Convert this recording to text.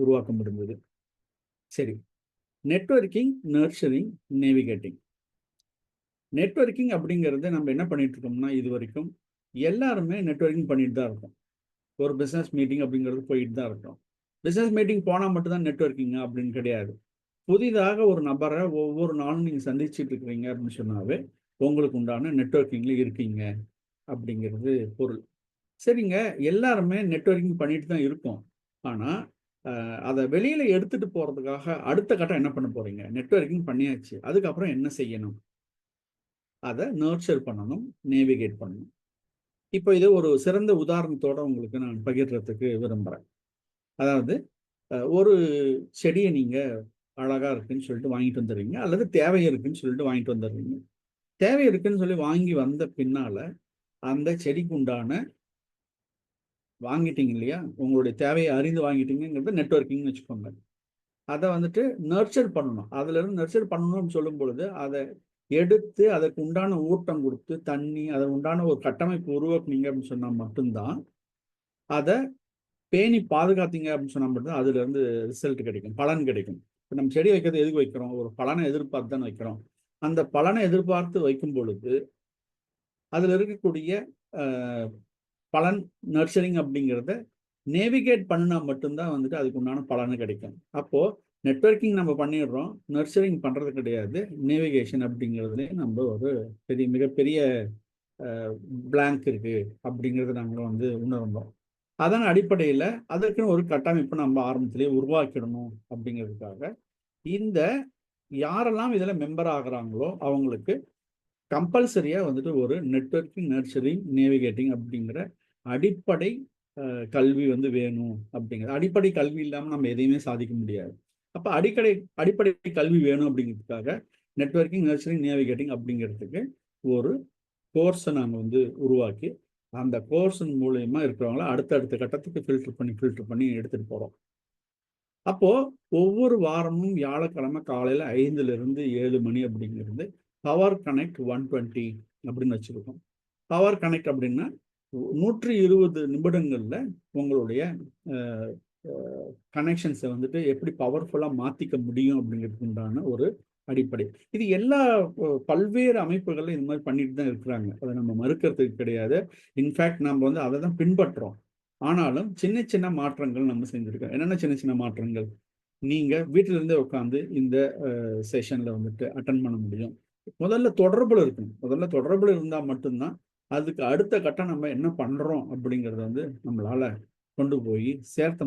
உருவாக்க முடிந்தது சரி. நெட்வொர்க்கிங் நர்ச்சரிங் நேவிகேட்டிங் நெட்வொர்க்கிங் அப்படிங்கிறது நம்ம என்ன பண்ணிட்டு இருக்கோம்னா இது வரைக்கும் எல்லாருமே நெட்வொர்க்கிங் பண்ணிட்டு தான் இருக்கோம். ஒரு பிஸ்னஸ் மீட்டிங் அப்படிங்கிறது போயிட்டு தான் இருக்கோம். பிஸ்னஸ் மீட்டிங் போனால் மட்டும்தான் நெட்வொர்க்கிங் அப்படின்னு கிடையாது. புதிதாக ஒரு நபரை ஒவ்வொரு நாளும் நீங்கள் சந்திச்சுட்டு இருக்கிறீங்க அப்படின்னு சொன்னாவே உங்களுக்கு உண்டான நெட்ஒர்க்கிங்கில் இருக்கீங்க அப்படிங்கிறது பொருள். சரிங்க எல்லாருமே நெட்வொர்க்கிங் பண்ணிட்டு தான் இருக்கோம். ஆனால் அதை வெளியில் எடுத்துகிட்டு போகிறதுக்காக அடுத்த கட்டம் என்ன பண்ண போகிறீங்க நெட்வொர்க்கிங் பண்ணியாச்சு. அதுக்கப்புறம் என்ன செய்யணும்? அதை நர்ச்சர் பண்ணணும் நேவிகேட் பண்ணணும். இப்போ இது ஒரு சிறந்த உதாரணத்தோட உங்களுக்கு நான் பகிர்றதுக்கு விரும்புகிறேன் அதாவது ஒரு செடியை நீங்கள் அழகாக இருக்குன்னு சொல்லிட்டு வாங்கிட்டு வந்துடுறீங்க அல்லது தேவை இருக்குன்னு சொல்லிட்டு வாங்கிட்டு வந்துடுறீங்க. தேவை இருக்குன்னு சொல்லி வாங்கி வந்த பின்னால் அந்த செடிக்கு உண்டான வாங்கிட்டீங்க இல்லையா? உங்களுடைய தேவையை அறிந்து வாங்கிட்டீங்கிறது நெட்ஒர்க்கிங்னு வச்சுக்கோங்க. அதை வந்துட்டு நர்ச்சர் பண்ணணும். அதுலேருந்து நர்ச்சர் பண்ணணும்னு சொல்லும் பொழுது அதை எடுத்து அதற்கு உண்டான ஊட்டம் கொடுத்து தண்ணி அதற்கு உண்டான ஒரு கட்டமைப்பு உருவாக்குனீங்க அப்படின்னு சொன்னால் மட்டும்தான் அதை பேணி பாதுகாத்தீங்க அப்படின்னு சொன்னால் மட்டும்தான் அதுலேருந்து ரிசல்ட் கிடைக்கும் பலன் கிடைக்கும். இப்போ நம்ம செடி வைக்கிறது எதுக்கு வைக்கிறோம்? ஒரு பலனை எதிர்பார்த்து தான் வைக்கிறோம். அந்த பலனை எதிர்பார்த்து வைக்கும் பொழுது அதில் இருக்கக்கூடிய பலன் நர்சரிங் அப்படிங்கிறத நேவிகேட் பண்ணினா மட்டும்தான் வந்துட்டு அதுக்கு உண்டான பலன் கிடைக்கும். அப்போது நெட்ஒர்க்கிங் நம்ம பண்ணிடுறோம். நர்சரிங் பண்ணுறது கிடையாது. நேவிகேஷன் அப்படிங்கிறதுலே நம்ம ஒரு பெரிய மிகப்பெரிய பிளாங்க் இருக்குது அப்படிங்கிறத நாங்களும் வந்து உணர்ந்தோம். அதன் அடிப்படையில் அதற்குன்னு ஒரு கட்டமைப்பு நம்ம ஆரம்பத்திலேயே உருவாக்கிடணும் அப்படிங்கிறதுக்காக இந்த யாரெல்லாம் இதில் மெம்பர் ஆகிறாங்களோ அவங்களுக்கு கம்பல்சரியாக வந்துட்டு ஒரு நெட்ஒர்க்கிங் நர்சரிங் நேவிகேட்டிங் அப்படிங்கிற அடிப்படை கல்வி வந்து வேணும் அப்படிங்கிறது. அடிப்படை கல்வி இல்லாமல் நம்ம எதையுமே சாதிக்க முடியாது. அப்போ அடிப்படை அடிப்படை கல்வி வேணும் அப்படிங்கிறதுக்காக நெட்ஒர்க்கிங் நர்சரிங் நேவிகேட்டிங் அப்படிங்கிறதுக்கு ஒரு கோர்ஸை நாங்கள் வந்து உருவாக்கி அந்த கோர்ஸின் மூலயமா இருக்கிறவங்கள அடுத்தடுத்த கட்டத்துக்கு ஃபில்டர் பண்ணி ஃபில்டர் பண்ணி எடுத்துகிட்டு போகிறோம் அப்போது ஒவ்வொரு வாரமும் வியாழக்கிழமை காலையில் ஐந்துலேருந்து ஏழு மணி அப்படிங்கிறது பவர் கனெக்ட் ஒன் டுவெண்ட்டி அப்படின்னு வச்சுருக்கோம். பவர் கனெக்ட் அப்படின்னா நூற்றி இருபது நிமிடங்களில் உங்களுடைய கனெக்ஷன்ஸை வந்துட்டு எப்படி பவர்ஃபுல்லாக மாற்றிக்க முடியும் அப்படிங்கிறதுக்கு உண்டான ஒரு அடிப்படை. இது எல்லா பல்வேறு அமைப்புகளில் இந்த மாதிரி பண்ணிட்டு தான் இருக்கிறாங்க. அதை நம்ம மறுக்கிறதுக்கு கிடையாது. இன்ஃபேக்ட் நம்ம வந்து அதை தான் பின்பற்றோம். ஆனாலும் சின்ன சின்ன மாற்றங்கள் நம்ம செஞ்சுருக்கோம். என்னென்ன சின்ன சின்ன மாற்றங்கள்? நீங்கள் வீட்டிலேருந்தே உட்காந்து இந்த செஷனில் வந்துட்டு அட்டன் பண்ண முடியும். முதல்ல தொடர்பில் இருக்கணும். முதல்ல தொடர்பில் இருந்தால் மட்டும்தான் அதுக்கு அடுத்த கட்டம் நம்ம என்ன பண்ணுறோம் அப்படிங்கிறத வந்து நம்மளால் கொண்டு போய் சேர்த்த